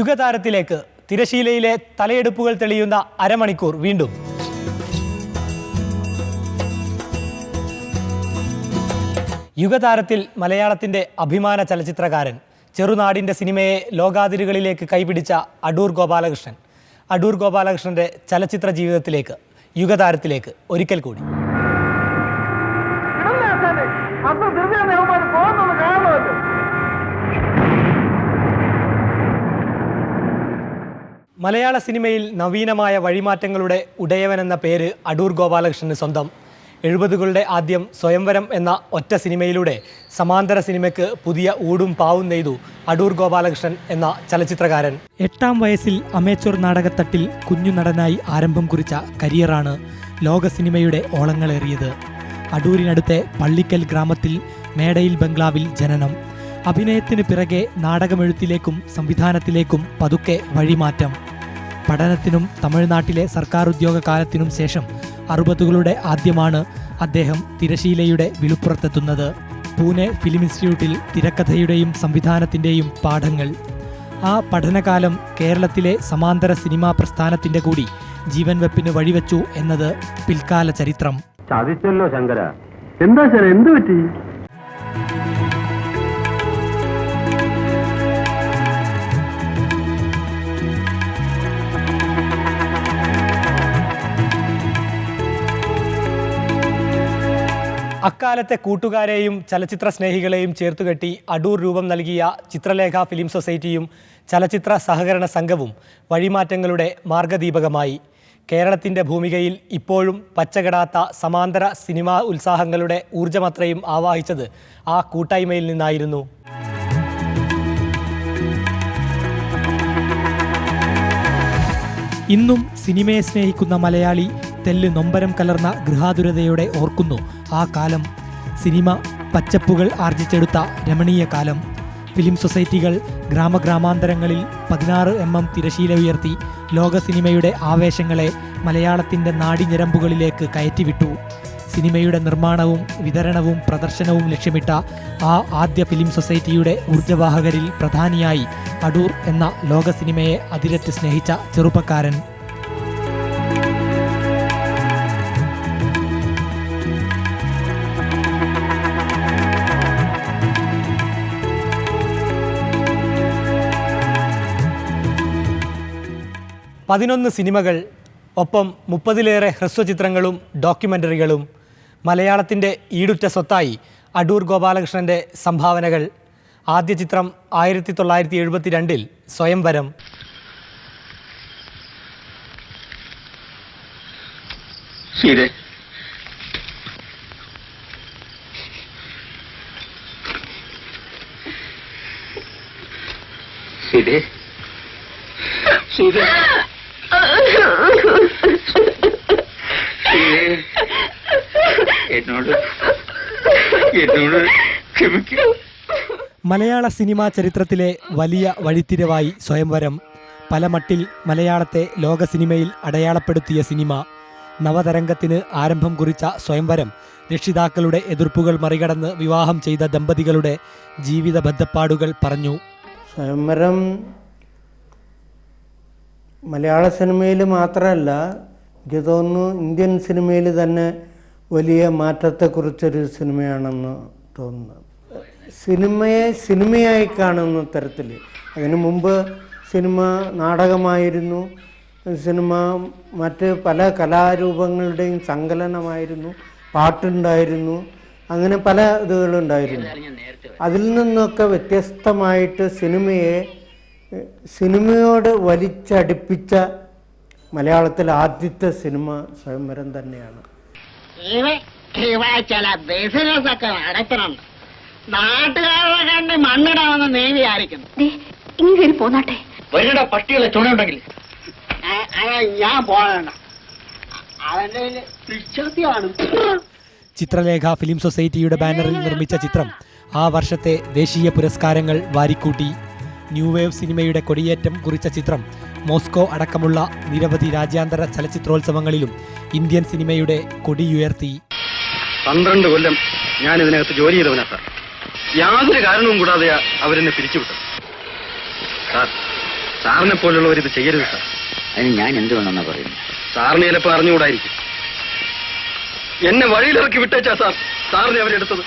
യുഗതാരത്തിലേക്ക് തിരശീലയിലെ തലയെടുപ്പുകൾ തെളിയുന്ന അരമണിക്കൂർ വീണ്ടും. യുഗതാരത്തിൽ മലയാളത്തിന്റെ അഭിമാന ചലച്ചിത്രകാരൻ ചെറുനാടിന്റെ സിനിമയെ ലോകാതിരുകളിലേക്ക് കൈപിടിച്ച അടൂർ ഗോപാലകൃഷ്ണൻ. അടൂർ ഗോപാലകൃഷ്ണന്റെ ചലച്ചിത്ര ജീവിതത്തിലേക്ക് യുഗതാരത്തിലേക്ക് ഒരിക്കൽ കൂടി. മലയാള സിനിമയിൽ നവീനമായ വഴിമാറ്റങ്ങളുടെ ഉടയവൻ എന്ന പേര് അടൂർ ഗോപാലകൃഷ്ണന് സ്വന്തം. എഴുപതുകളുടെ ആദ്യം സ്വയംവരം എന്ന ഒറ്റ സിനിമയിലൂടെ സമാന്തര സിനിമയ്ക്ക് പുതിയ ഊടും പാവും നെയ്തു അടൂർ ഗോപാലകൃഷ്ണൻ എന്ന ചലച്ചിത്രകാരൻ. എട്ടാം വയസ്സിൽ അമേച്ചൂർ നാടകത്തട്ടിൽ കുഞ്ഞു നടനായി ആരംഭം കുറിച്ച കരിയറാണ് ലോക സിനിമയുടെ ഓളങ്ങളേറിയത്. അടൂരിനടുത്തെ പള്ളിക്കൽ ഗ്രാമത്തിൽ മേടയിൽ ബംഗ്ലാവിൽ ജനനം. അഭിനയത്തിന് പിറകെ നാടകമെഴുത്തിലേക്കും സംവിധാനത്തിലേക്കും പതുക്കെ വഴിമാറ്റം. പഠനത്തിനും തമിഴ്നാട്ടിലെ സർക്കാർ ഉദ്യോഗ കാലത്തിനും ശേഷം അറുപതുകളുടെ ആദ്യമാണ് അദ്ദേഹം തിരശീലയുടെ വിളുപ്പുറത്തെത്തുന്നത്. പൂനെ ഫിലിം ഇൻസ്റ്റിറ്റ്യൂട്ടിൽ തിരക്കഥയുടെയും സംവിധാനത്തിന്റെയും പാഠങ്ങൾ. ആ പഠനകാലം കേരളത്തിലെ സമാന്തര സിനിമാ പ്രസ്ഥാനത്തിന്റെ കൂടി ജീവൻ വെപ്പിന് വഴിവെച്ചു എന്നത് പിൽക്കാല ചരിത്രം. ചതിച്ചല്ലോ ശങ്കര. എന്താ എന്ത് പറ്റി? അക്കാലത്തെ കൂട്ടുകാരെയും ചലച്ചിത്ര സ്നേഹികളെയും ചേർത്തുകെട്ടി അടൂർ രൂപം നൽകിയ ചിത്രലേഖ ഫിലിം സൊസൈറ്റിയും ചലച്ചിത്ര സഹകരണ സംഘവും വഴിമാറ്റങ്ങളുടെ മാർഗദീപകമായി. കേരളത്തിന്റെ ഭൂമികയിൽ ഇപ്പോഴും പച്ചകെടാത്ത സമാന്തര സിനിമാ ഉത്സാഹങ്ങളുടെ ഊർജമത്രയും ആവാഹിച്ചത് ആ കൂട്ടായ്മയിൽ നിന്നായിരുന്നു. ഇന്നും സിനിമയെ സ്നേഹിക്കുന്ന മലയാളി തെല്ല് നൊമ്പരം കലർന്ന ഗൃഹാതുരതയോടെ ഓർക്കുന്നു. ആ കാലം സിനിമ പച്ചപ്പുകൾ ആർജിച്ചെടുത്ത രമണീയ കാലം. ഫിലിം സൊസൈറ്റികൾ ഗ്രാമഗ്രാമാന്തരങ്ങളിൽ പതിനാറ് എം എം തിരശീല ഉയർത്തി ലോക സിനിമയുടെ ആവേശങ്ങളെ മലയാളത്തിന്റെ നാടിഞരമ്പുകളിലേക്ക് കയറ്റിവിട്ടു. സിനിമയുടെ നിർമ്മാണവും വിതരണവും പ്രദർശനവും ലക്ഷ്യമിട്ട ആ ആദ്യ ഫിലിം സൊസൈറ്റിയുടെ ഊർജവാഹകരിൽ പ്രധാനിയായി അടൂർ എന്ന ലോക സിനിമയെ അതിരറ്റ് സ്നേഹിച്ച ചെറുപ്പക്കാരൻ. പതിനൊന്ന് സിനിമകൾ ഒപ്പം മുപ്പതിലേറെ ഹ്രസ്വചിത്രങ്ങളും ഡോക്യുമെന്ററികളും മലയാളത്തിന്റെ ഈടുറ്റ സ്വത്തായി അടൂർ ഗോപാലകൃഷ്ണന്റെ സംഭാവനകൾ. ആദ്യ ചിത്രം ആയിരത്തി തൊള്ളായിരത്തി എഴുപത്തി രണ്ടിൽ സ്വയംവരം ശരി ശരി ശരി എന്നോട് എന്നോട് ക്ഷമിക്കൂ. മലയാള സിനിമാ ചരിത്രത്തിലെ വലിയ വഴിത്തിരിവായി സ്വയംവരം. പല മട്ടിൽ മലയാളത്തെ ലോക സിനിമയിൽ അടയാളപ്പെടുത്തിയ സിനിമ. നവതരംഗത്തിന് ആരംഭം കുറിച്ച സ്വയംവരം രക്ഷിതാക്കളുടെ എതിർപ്പുകൾ മറികടന്ന് വിവാഹം ചെയ്ത ദമ്പതികളുടെ ജീവിത ബദ്ധപ്പാടുകൾ പറഞ്ഞു. സ്വയംവരം മലയാള സിനിമയിൽ മാത്രമല്ല എനിക്ക് തോന്നുന്നു ഇന്ത്യൻ സിനിമയിൽ തന്നെ വലിയ മാറ്റത്തെക്കുറിച്ചൊരു സിനിമയാണെന്ന് തോന്നുന്നു. സിനിമയെ സിനിമയായി കാണുന്ന തരത്തിൽ. അതിനു മുമ്പ് സിനിമ നാടകമായിരുന്നു. സിനിമ മറ്റ് പല കലാരൂപങ്ങളുടെയും സങ്കലനമായിരുന്നു. പാട്ടുണ്ടായിരുന്നു. അങ്ങനെ പല ഇതുകളുണ്ടായിരുന്നു. അതിൽ നിന്നൊക്കെ വ്യത്യസ്തമായിട്ട് സിനിമയെ സിനിമയോട് വലിച്ചടിപ്പിച്ച മലയാളത്തിലെ ആദ്യത്തെ സിനിമ സ്വയംവരം തന്നെയാണ്. ഇവ ഇവ ചില ബിസിനസ് ഒക്കെ നാട്ടുകാരെ നാട്ടുകാരുടെ കണ്ട് മണ്ണിടാമെന്ന് നീ വിചാരിക്കുന്നു. ദേ, ഇങ്ങനെ പോന്നാട്ടെ. വരുടെ പട്ടികളെ ചുണയുണ്ടെങ്കിൽ. ഞാൻ പോകണ്ട അവന്റെ കയ്യിൽ പിച്ചത്തിയാണ്. ചിത്രലേഖ ഫിലിം സൊസൈറ്റിയുടെ ബാനറിൽ നിർമ്മിച്ച ചിത്രം. ആ വർഷത്തെ ദേശീയ പുരസ്കാരങ്ങൾ വാരിക്കൂട്ടി. ന്യൂ വേവ് സിനിമയുടെ കൊടിയേറ്റം കുറിച്ച ചിത്രം. മോസ്കോ അടക്കമുള്ള നിരവധി രാജ്യാന്തര ചലച്ചിത്രോത്സവങ്ങളിലും ഇന്ത്യൻ സിനിമയുടെ കൊടിയുയർത്തി. പന്ത്രണ്ട് കൊല്ലം ഞാൻ ഇതിനകത്ത് ജോലി ചെയ്തവനാ സാർ. യാതൊരു കാരണവും കൂടാതെ അവരെന്നെ പിരിച്ചുവിട്ടു സാർ സാറിനെ പോലുള്ളവർ ഇത് ചെയ്യരുത് സാർ. അതിന് ഞാൻ എന്ത് വേണമെന്നാ പറയുന്നത്? സാറിന് ചിലപ്പോൾ അറിഞ്ഞുകൂടായിരിക്കും. എന്നെ വഴിയിലിറക്കി വിട്ടേച്ചാ സാർ സാറിനെ അവരെടുത്തത്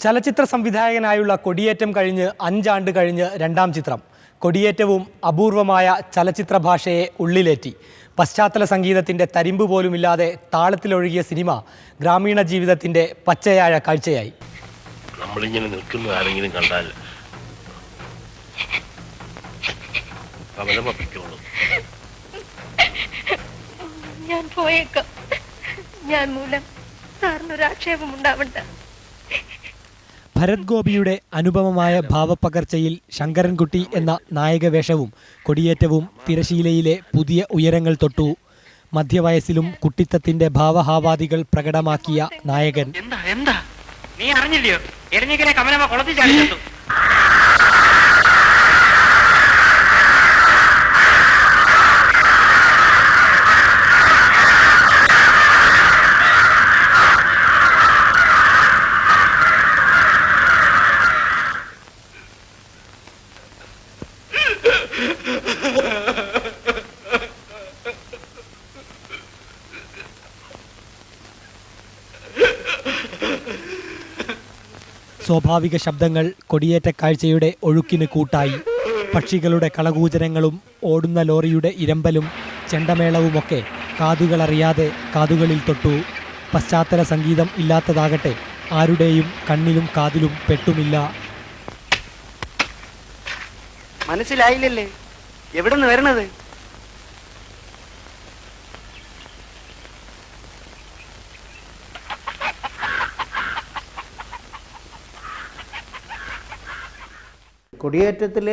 ചലച്ചിത്ര സംവിധായകനായുള്ള കൊടിയേറ്റം കഴിഞ്ഞ് അഞ്ചാണ്ട് കഴിഞ്ഞ് രണ്ടാം ചിത്രം. കൊടിയേറ്റവും അപൂർവമായ ചലച്ചിത്ര ഭാഷയെ ഉള്ളിലേറ്റി. പശ്ചാത്തല സംഗീതത്തിന്റെ തരിമ്പ് പോലുമില്ലാതെ താളത്തിലൊഴുകിയ സിനിമ ഗ്രാമീണ ജീവിതത്തിന്റെ പച്ചയായ കാഴ്ചയായി. നമ്മളിങ്ങനെ നിൽക്കുന്ന ആരെങ്കിലും കണ്ടാൽ ഞാൻ പോയേക്കാം. ഞാൻ മൂലം സാറിനൊരാക്ഷേപം ഉണ്ടാവണ്ട ഭരത് ഗോപിയുടെ അനുപമമായ ഭാവപ്പകർച്ചയിൽ ശങ്കരൻകുട്ടി എന്ന നായകവേഷവും കൊടിയേറ്റവും തിരശീലയിലെ പുതിയ ഉയരങ്ങൾ തൊട്ടു. മധ്യവയസ്സിലും കുട്ടിത്തത്തിന്റെ ഭാവഹാവാദികൾ പ്രകടമാക്കിയ നായകൻ. എന്താ എന്താ? നീ അറിഞ്ഞില്ലയോ? എരഞ്ഞിക്കലെ കമലമ്മ കുളത്തിൽ ചാടി സ്വാഭാവിക ശബ്ദങ്ങൾ കൊടിയേറ്റ കാഴ്ചയുടെ ഒഴുക്കിന് കൂട്ടായി. പക്ഷികളുടെ കളകൂചരങ്ങളും ഓടുന്ന ലോറിയുടെ ഇരമ്പലും ചെണ്ടമേളവുമൊക്കെ കാതുകളറിയാതെ കാതുകളിൽ തൊട്ടു. പശ്ചാത്തല സംഗീതം ഇല്ലാത്തതാകട്ടെ ആരുടെയും കണ്ണിലും കാതിലും പെട്ടുമില്ല. മനസ്സിലായില്ലല്ലേ? നിന്ന് വരണത് കൊടിയേറ്റത്തിൽ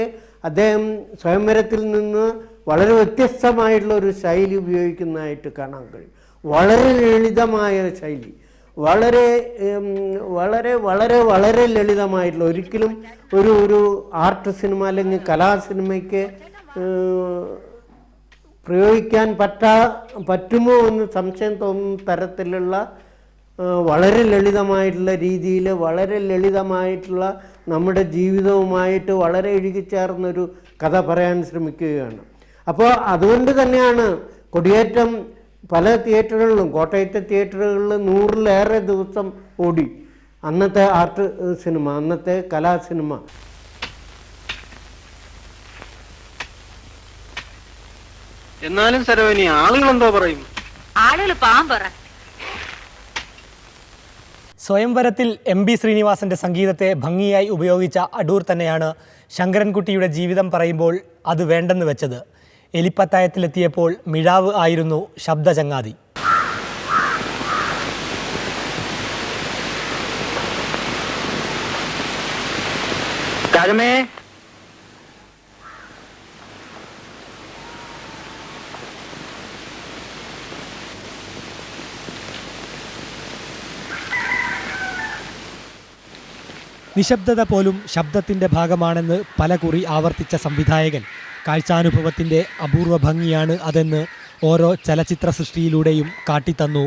അദ്ദേഹം സ്വയംവരത്തിൽ നിന്ന് വളരെ വ്യത്യസ്തമായിട്ടുള്ള ഒരു ശൈലി ഉപയോഗിക്കുന്നതായിട്ട് കാണാൻ കഴിയും. വളരെ ലളിതമായ ശൈലി. വളരെ വളരെ വളരെ വളരെ ലളിതമായിട്ടുള്ള ഒരിക്കലും ഒരു ഒരു ആർട്ട് സിനിമ അല്ലെങ്കിൽ കലാസിനിമയ്ക്ക് പ്രയോഗിക്കാൻ പറ്റാ പറ്റുമോ എന്ന് സംശയം തോന്നുന്ന തരത്തിലുള്ള വളരെ ലളിതമായിട്ടുള്ള രീതിയിൽ വളരെ ലളിതമായിട്ടുള്ള നമ്മുടെ ജീവിതവുമായിട്ട് വളരെ ഇഴുകിച്ചേർന്നൊരു കഥ പറയാൻ ശ്രമിക്കുകയാണ്. അപ്പോൾ അതുകൊണ്ട് തന്നെയാണ് കൊടിയേറ്റം പല തിയേറ്ററുകളിലും കോട്ടയത്തെ തിയേറ്ററുകളിൽ നൂറിലേറെ ദിവസം ഓടി. അന്നത്തെ ആർട്ട് സിനിമ അന്നത്തെ കലാ സിനിമ. എന്നാലും സരോനി ആളുകൾ എന്തോ പറയും? ആളുകൾ പാമ്പറ സ്വയംവരത്തിൽ എം ബി ശ്രീനിവാസന്റെ സംഗീതത്തെ ഭംഗിയായി ഉപയോഗിച്ച അടൂർ തന്നെയാണ് ശങ്കരൻകുട്ടിയുടെ ജീവിതം പറയുമ്പോൾ അത് വേണ്ടെന്ന് വെച്ചത്. എലിപ്പത്തായത്തിലെത്തിയപ്പോൾ മിഴാവ് ആയിരുന്നു ശബ്ദചങ്ങാതി. കഴമേ നിശബ്ദത പോലും ശബ്ദത്തിന്റെ ഭാഗമാണെന്ന് പലകുറി ആവർത്തിച്ച സംവിധായകൻ. കാഴ്ചാനുഭവത്തിന്റെ അപൂർവ ഭംഗിയാണ് അതെന്ന് ഓരോ ചലച്ചിത്ര സൃഷ്ടിയിലൂടെയും കാട്ടിത്തന്നു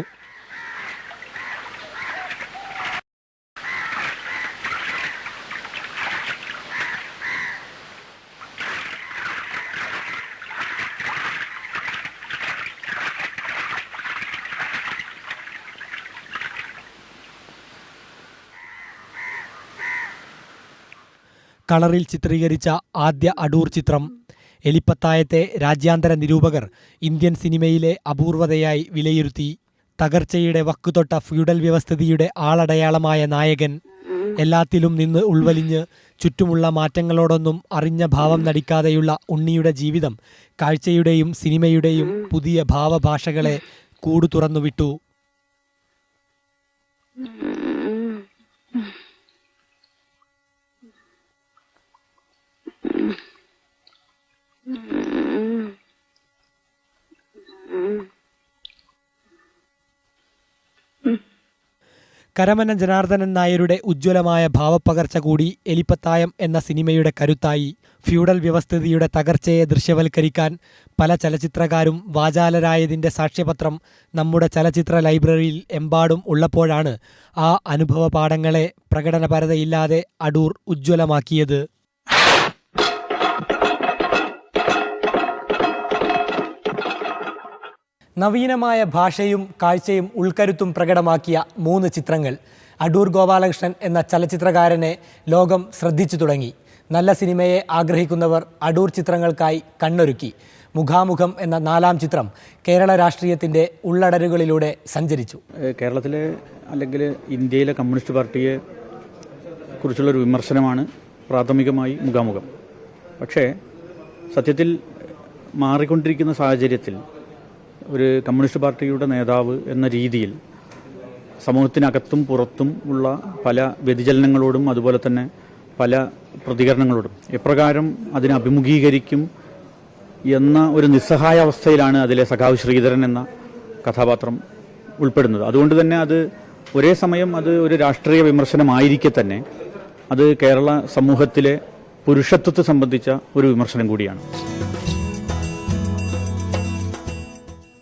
കളറിൽ ചിത്രീകരിച്ച ആദ്യ അടൂർ ചിത്രം. എലിപ്പത്തായത്തെ രാജ്യാന്തര നിരൂപകർ ഇന്ത്യൻ സിനിമയിലെ അപൂർവതയായി വിലയിരുത്തി. തകർച്ചയുടെ വക്കുതൊട്ട ഫ്യൂഡൽ വ്യവസ്ഥിതിയുടെ ആളടയാളമായ നായകൻ. എല്ലാത്തിലും നിന്ന് ഉൾവലിഞ്ഞ് ചുറ്റുമുള്ള മാറ്റങ്ങളോടൊന്നും അറിഞ്ഞ ഭാവം നടിക്കാതെയുള്ള ഉണ്ണിയുടെ ജീവിതം കാഴ്ചയുടെയും സിനിമയുടെയും പുതിയ ഭാവഭാഷകളെ കൂടു തുറന്നുവിട്ടു. കരമന ജനാർദ്ദനൻ നായരുടെ ഉജ്ജ്വലമായ ഭാവപ്പകർച്ച കൂടി എലിപ്പത്തായം എന്ന സിനിമയുടെ കരുത്തായി ഫ്യൂഡൽ വ്യവസ്ഥിതിയുടെ തകർച്ചയെ ദൃശ്യവൽക്കരിക്കാൻ പല ചലച്ചിത്രകാരും വാചാലരായതിന്റെ സാക്ഷ്യപത്രം നമ്മുടെ ചലച്ചിത്ര ലൈബ്രറിയിൽ എമ്പാടും ഉള്ളപ്പോഴാണ് ആ അനുഭവ പാഠങ്ങളെ പ്രകടനപരതയില്ലാതെ അടൂർ ഉജ്ജ്വലമാക്കിയത്. നവീനമായ ഭാഷയും കാഴ്ചയും ഉൾക്കരുത്തും പ്രകടമാക്കിയ മൂന്ന് ചിത്രങ്ങൾ. അടൂർ ഗോപാലകൃഷ്ണൻ എന്ന ചലച്ചിത്രകാരനെ ലോകം ശ്രദ്ധിച്ചു തുടങ്ങി. നല്ല സിനിമയെ ആഗ്രഹിക്കുന്നവർ അടൂർ ചിത്രങ്ങൾക്കായി കണ്ണൊരുക്കി. മുഖാമുഖം എന്ന നാലാം ചിത്രം കേരള രാഷ്ട്രീയത്തിന്റെ ഉള്ളടരുകളിലൂടെ സഞ്ചരിച്ചു. കേരളത്തിലെ അല്ലെങ്കിൽ ഇന്ത്യയിലെ കമ്മ്യൂണിസ്റ്റ് പാർട്ടിയെ കുറിച്ചുള്ളൊരു വിമർശനമാണ് പ്രാഥമികമായി മുഖാമുഖം. പക്ഷേ സത്യത്തിൽ മാറിക്കൊണ്ടിരിക്കുന്ന സാഹചര്യത്തിൽ ഒരു കമ്മ്യൂണിസ്റ്റ് പാർട്ടിയുടെ നേതാവ് എന്ന രീതിയിൽ സമൂഹത്തിനകത്തും പുറത്തും ഉള്ള പല വ്യതിചലനങ്ങളോടും അതുപോലെ തന്നെ പല പ്രതികരണങ്ങളോടും. എപ്രകാരം അതിനെ അഭിമുഖീകരിക്കും എന്ന ഒരു നിസ്സഹായ അവസ്ഥയിലാണ് അതിലെ സഖാവ് ശ്രീധരൻ എന്ന കഥാപാത്രം ഉൾപ്പെടുന്നത്. അതുകൊണ്ട് തന്നെ അത് ഒരേ സമയം അത് ഒരു രാഷ്ട്രീയ വിമർശനമായിരിക്കെ തന്നെ അത് കേരള സമൂഹത്തിലെ പുരുഷത്വത്തെ സംബന്ധിച്ച ഒരു വിമർശനം കൂടിയാണ്.